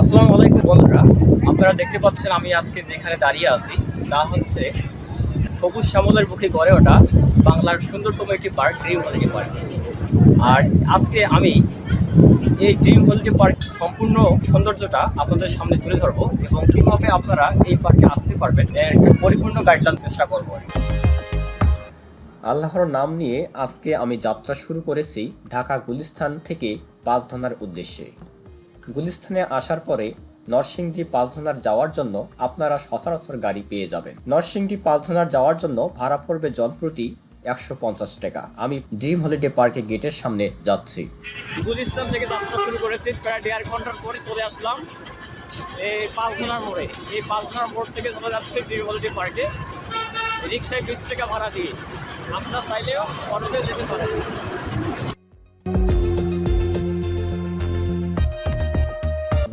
আসসালামু আলাইকুম বন্ধুরা। আপনারা দেখতে পাচ্ছেন আমি আজকে যেখানে দাঁড়িয়ে আছি, তা হচ্ছে সবুজ শ্যামলের বুকে গড়ে ওঠা বাংলার সুন্দরতম একটি পার্ক, ড্রিম হলিডে পার্ক। আর আজকে আমি এই ড্রিম হলিডে পার্ক সম্পূর্ণ সৌন্দর্যটা আপনাদের সামনে তুলে ধরবো এবং কীভাবে আপনারা এই পার্কে আসতে পারবেন একটা পরিপূর্ণ গাইডলাইন চেষ্টা করব। আল্লাহর নাম নিয়ে আজকে আমি যাত্রা শুরু করেছি ঢাকা গুলিস্থান থেকে পাঁচধনার উদ্দেশ্যে। গুলিস্তানে আসার পরে নরসিংদী পাঁচধনার যাওয়ার জন্য আপনারা সচরাচর গাড়ি পেয়ে যাবেন। নরসিংদী পাঁচধনার যাওয়ার জন্য ভাড়া পড়বে জনপ্রতি একশো পঞ্চাশ টাকা। আমি ড্রিম হলিডে পার্কে গেটের সামনে যাচ্ছি। গুলিস্তান থেকে যাত্রা শুরু করেছি, প্রায় দেড় ঘণ্টার পরে চলে আসলাম। এই পাঁচজনার মোড়ে, এই পাঁচজনার মোড় থেকে চলে যাচ্ছে ড্রিম হলিডে পার্কে। রিক্সায় বিশ টাকা ভাড়া দিয়ে। আপনারা চাইলেও অটোতে যেতে পারেন।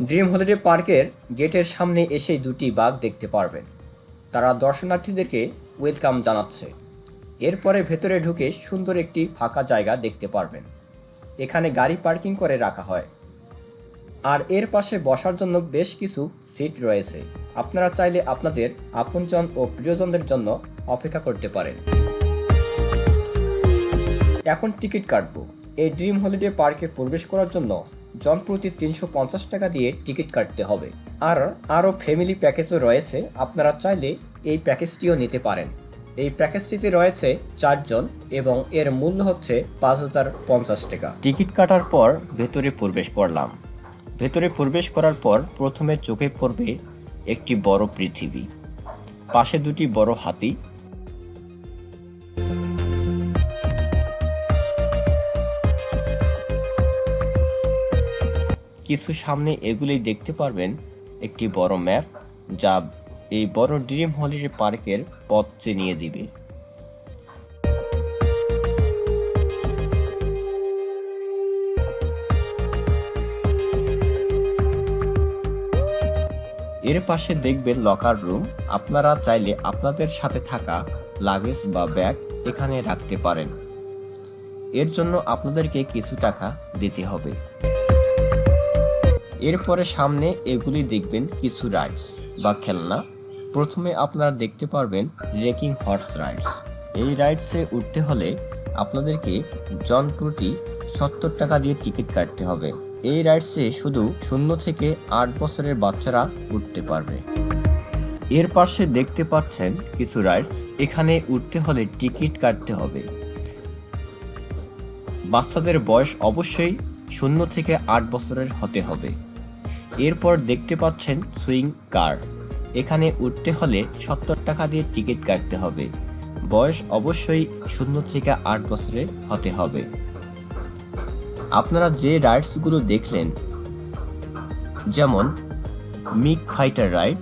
ড্রিম হলিডে পার্কের গেটের সামনে এসেই দুটি বাঘ দেখতে পারবেন তারা দর্শনার্থীদেরকে ওয়েলকাম জানাচ্ছে। এরপরে ভেতরে ঢুকে সুন্দর একটি ফাঁকা জায়গা দেখতে পারবেন। এখানে গাড়ি পার্কিং করে রাখা হয়। আর এর পাশে বসার জন্য বেশ কিছু সিট রয়েছে। আপনারা চাইলে আপনাদের আপনজন ও প্রিয়জনদের জন্য অপেক্ষা করতে পারেন। এখন টিকিট কাটবো। এই ড্রিম হলিডে পার্কে প্রবেশ করার জন্য জনপ্রতি তিনশো পঞ্চাশ টাকা দিয়ে টিকিট কাটতে হবে। আর আরও ফ্যামিলি প্যাকেজও রয়েছে, আপনারা চাইলে এই প্যাকেজটিও নিতে পারেন। এই প্যাকেজটিতে রয়েছে চারজন এবং এর মূল্য হচ্ছে পাঁচ হাজার পঞ্চাশ টাকা। টিকিট কাটার পর ভেতরে প্রবেশ করলাম। ভেতরে প্রবেশ করার পর প্রথমে চোখে পড়বে একটি বড় পৃথিবী। পাশে দুটি বড় হাতি কিছু সামনে এগুলি দেখতে পারবেন। একটি বড় ম্যাপ যা এই বড় ড্রিম হলিডে পার্কের পথ চিনিয়ে দিবে। এর পাশে দেখবেন লকার রুম আপনারা চাইলে আপনাদের সাথে থাকা লাগেজ বা ব্যাগ এখানে রাখতে পারেন। এর জন্য আপনাদেরকে কিছু টাকা দিতে হবে। এরপরে সামনে এগুলি দেখবেন কিছু রাইডস বা খেলনা। প্রথমে আপনারা দেখতে পারবেন রেকিং হর্স রাইডস এই রাইডসে উঠতে হলে আপনাদেরকে জন প্রতি সত্তর টাকা দিয়ে টিকিট কাটতে হবে। এই রাইডসে শুধু শূন্য থেকে আট বছরের বাচ্চারা উঠতে পারবে। এর পাশে দেখতে পাচ্ছেন কিছু রাইডস এখানে উঠতে হলে টিকিট কাটতে হবে। বাচ্চাদের বয়স অবশ্যই শূন্য থেকে আট বছরের হতে হবে। এরপর দেখতে পাচ্ছেন সুইং কার। এখানে উঠতে হলে সত্তর টাকা দিয়ে টিকিট কাটতে হবে। বয়স অবশ্যই শূন্য থেকে আট বছরের হতে হবে। আপনারা যে রাইডসগুলো দেখলেন, যেমন MiG fighter ride,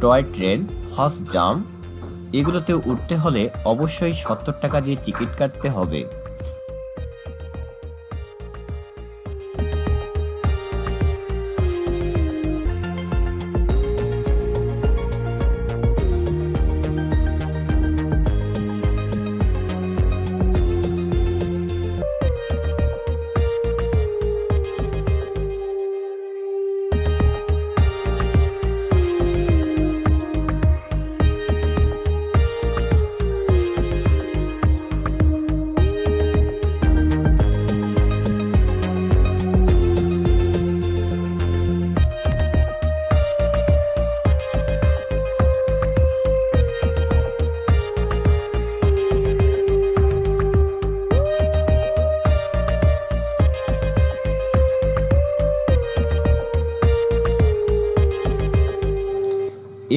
toy train, horse jump, এগুলোতে উঠতে হলে অবশ্যই সত্তর টাকা দিয়ে টিকিট কাটতে হবে।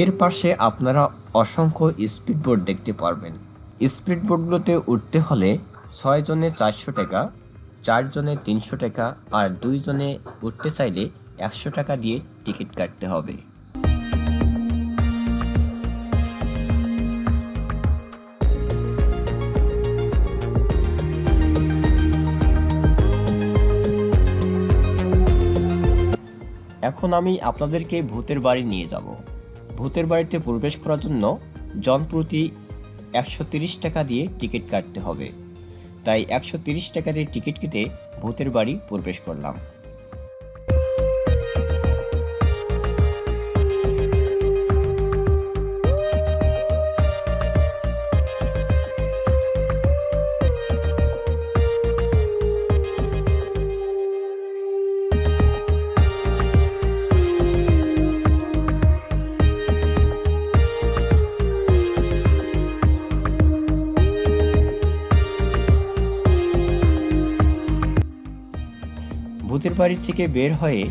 এর পাশে আপনারা অসংখ্য স্পিডবোট দেখতে পারবেন। স্পিডবোটগুলোতে উঠতে হলে ছয় জনে চারশো টাকা চারজনে তিনশো টাকা আর দুইজনে উঠতে চাইলে একশো টাকা দিয়ে টিকিট কাটতে হবে। এখন আমি আপনাদেরকে ভূতের বাড়ি নিয়ে যাব। ভূতের বাড়িতে প্রবেশ করার জন্য জনপ্রতি একশো তিরিশ টাকা দিয়ে টিকিট কাটতে হবে। তাই একশো তিরিশ টাকা দিয়ে টিকিট কেটে ভূতের বাড়ি প্রবেশ করলাম। ভূতের বাড়ি থেকে বের হয়ে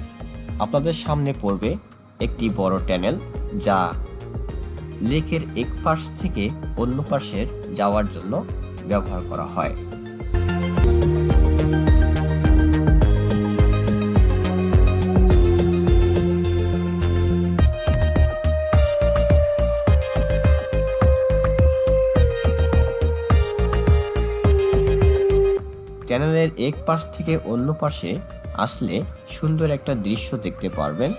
আপনাদের সামনে পড়বে একটি বড় ট্যানেল যা লেকের এক পাশ থেকে অন্য পাশের যাওয়ার জন্য ব্যবহার করা হয়। চ্যানেলের এক পাশ থেকে অন্য পাশে আসলে সুন্দর একটা দৃশ্য দেখতে পারবেন।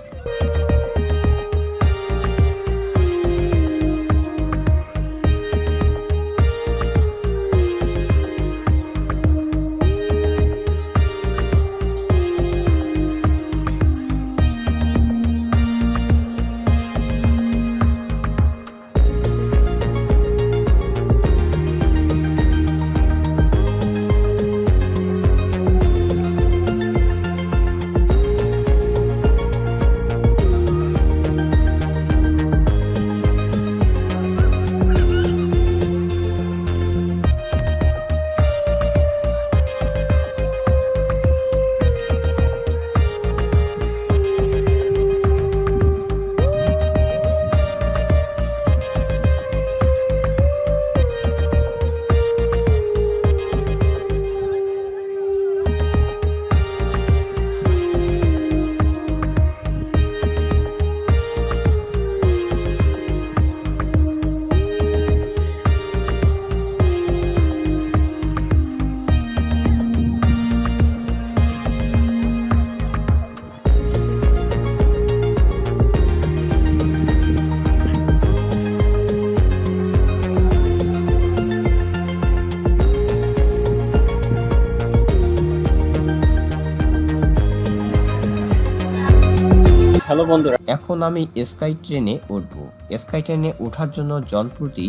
হ্যালো বন্ধুরা। এখন আমি স্কাই ট্রেনে উঠব। স্কাই ট্রেনে ওঠার জন্য জনপ্রতি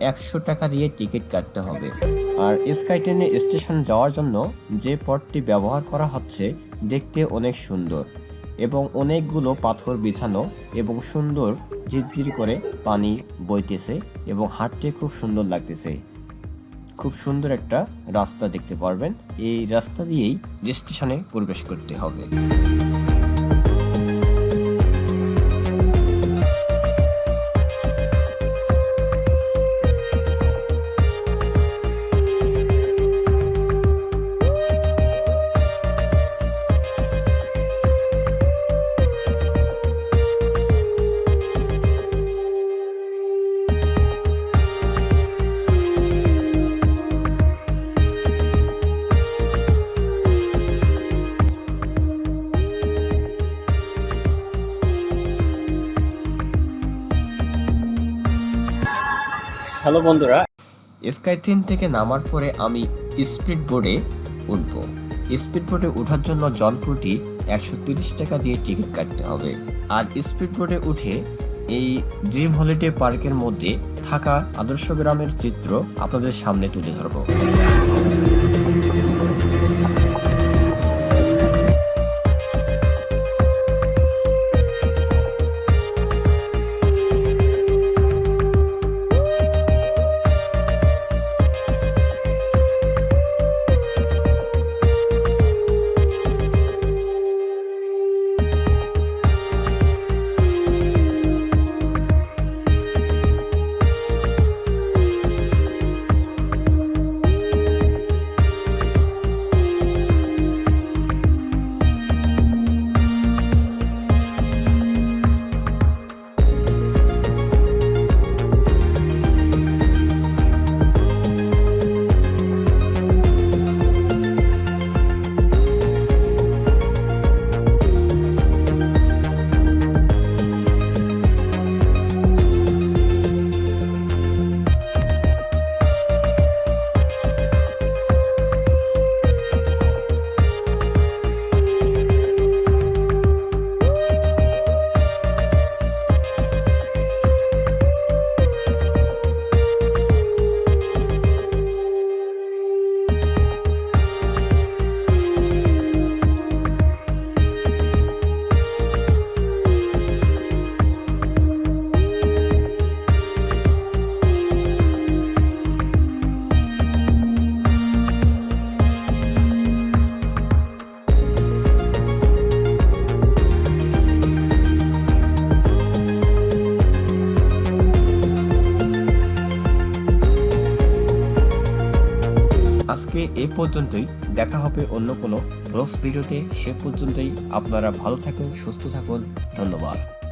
একশো টাকা দিয়ে টিকিট কাটতে হবে। আর স্কাই ট্রেনে স্টেশন যাওয়ার জন্য যে পথটি ব্যবহার করা হচ্ছে দেখতে অনেক সুন্দর এবং অনেকগুলো পাথর বিছানো এবং সুন্দর ঝিরঝির করে পানি বইতেছে এবং হাঁটতে খুব সুন্দর লাগতেছে। খুব সুন্দর একটা রাস্তা দেখতে পারবেন। এই রাস্তা দিয়েই স্টেশনে প্রবেশ করতে হবে। হ্যালো বন্ধুরা। স্কাই ট্রেন থেকে নামার পরে আমি স্পিড বোর্ডে উঠব। স্পিড বোর্ডে ওঠার জন্য জনপ্রতি একশো তিরিশ টাকা দিয়ে টিকিট কাটতে হবে। আর স্পিড বোর্ডে উঠে এই ড্রিম হলিডে পার্কের মধ্যে থাকা আদর্শ গ্রামের চিত্র আপনাদের সামনে তুলে ধরবো। এই পর্যন্তই। দেখা হবে অন্য কোনো ব্লগস ভিডিওতে। সে পর্যন্তই আপনারা ভালো থাকুন, সুস্থ থাকুন। ধন্যবাদ।